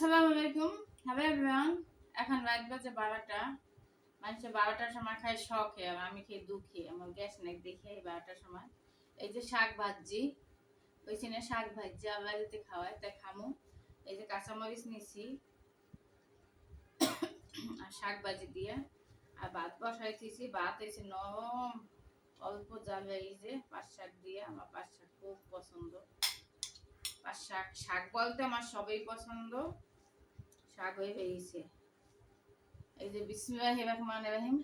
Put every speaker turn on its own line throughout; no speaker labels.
আসসালামু আলাইকুম। Hello everyone এখন রাত বাজে বারোটা। মানুষে বারোটার সময় খায়, শখে। আর আমি খেয়ে দুঃখে। আমার গ্যাস নেই, দেখে এই বারোটার সময়। এই যে শাক ভাজি ওই সিনে শাক ভাজি আবার যদি খাওয়ায়, তাই খামু। এই যে কাঁচামরিচ নিছি। আর শাক ভাজি দিয়ে। আর ভাত বসাই দিয়েছি ভাত এসে নরম, অল্প জালে এই যে পাঁচ শাক দিয়ে আমার পাঁচ শাক খুব পছন্দ। আর শাক শাক বলতে আমার সবই পছন্দ। শাক হয়ে বেরিয়েছে এই যে বিসমিল্লাহ রহমান রহিম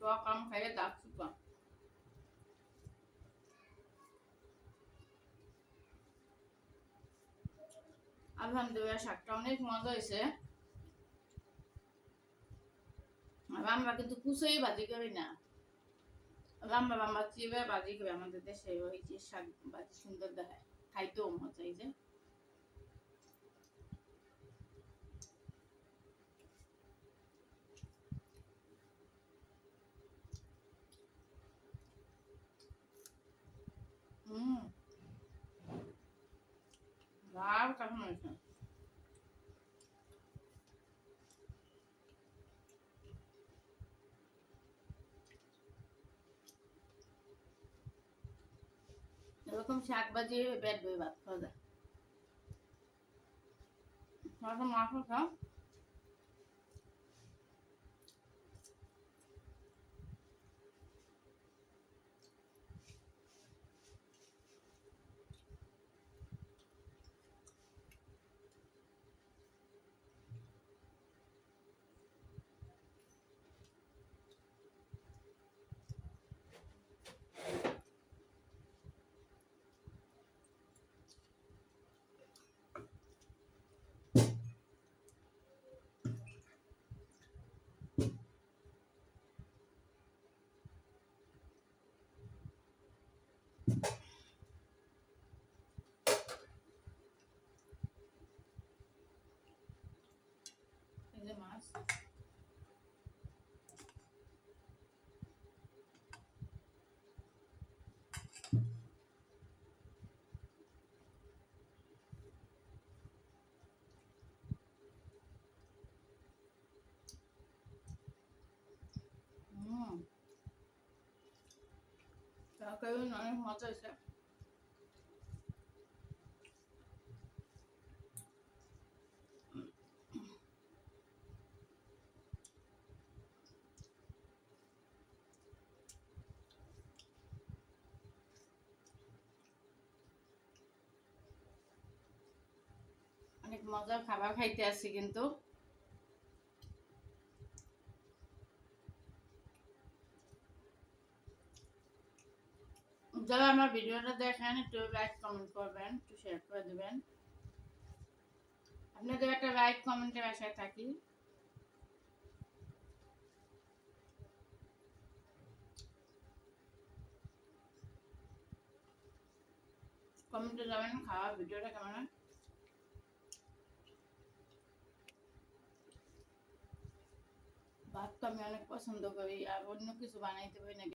টক খাইয়ে দাঁত শুকা আলহামদুলিল্লাহ শাকটা অনেক মজা হয়েছে আমরা কিন্তু কুচোই ভাজি করি না। লম্বা লম্বা চিবে ভাজি করি আমাদের দেশে ওই যে শাক ভাজি সুন্দর দেখায় খাইতেও মজা এই যে হুম লাভ কেমন হয়েছে এরকম শাক ভাজি পেট বই ভাত খাওয়া যায়। মাছ খাও এই যে মাছ হুম তরকারি অনেক মজা হয়েছে অনেক মজার খাবার খাইতে আসছি কিন্তু। যারা আমার ভিডিওটা দেখেন, একটু লাইক কমেন্ট করবেন, একটু শেয়ার করে দেবেন। আপনাদের একটা লাইক কমেন্টের আশায় থাকি। কমেন্টে যাবেন, খাওয়া, ভিডিওটা কেমন হয়? ভাত তো আমি অনেক পছন্দ করি আর অন্য কিছু বানাইতে পারি না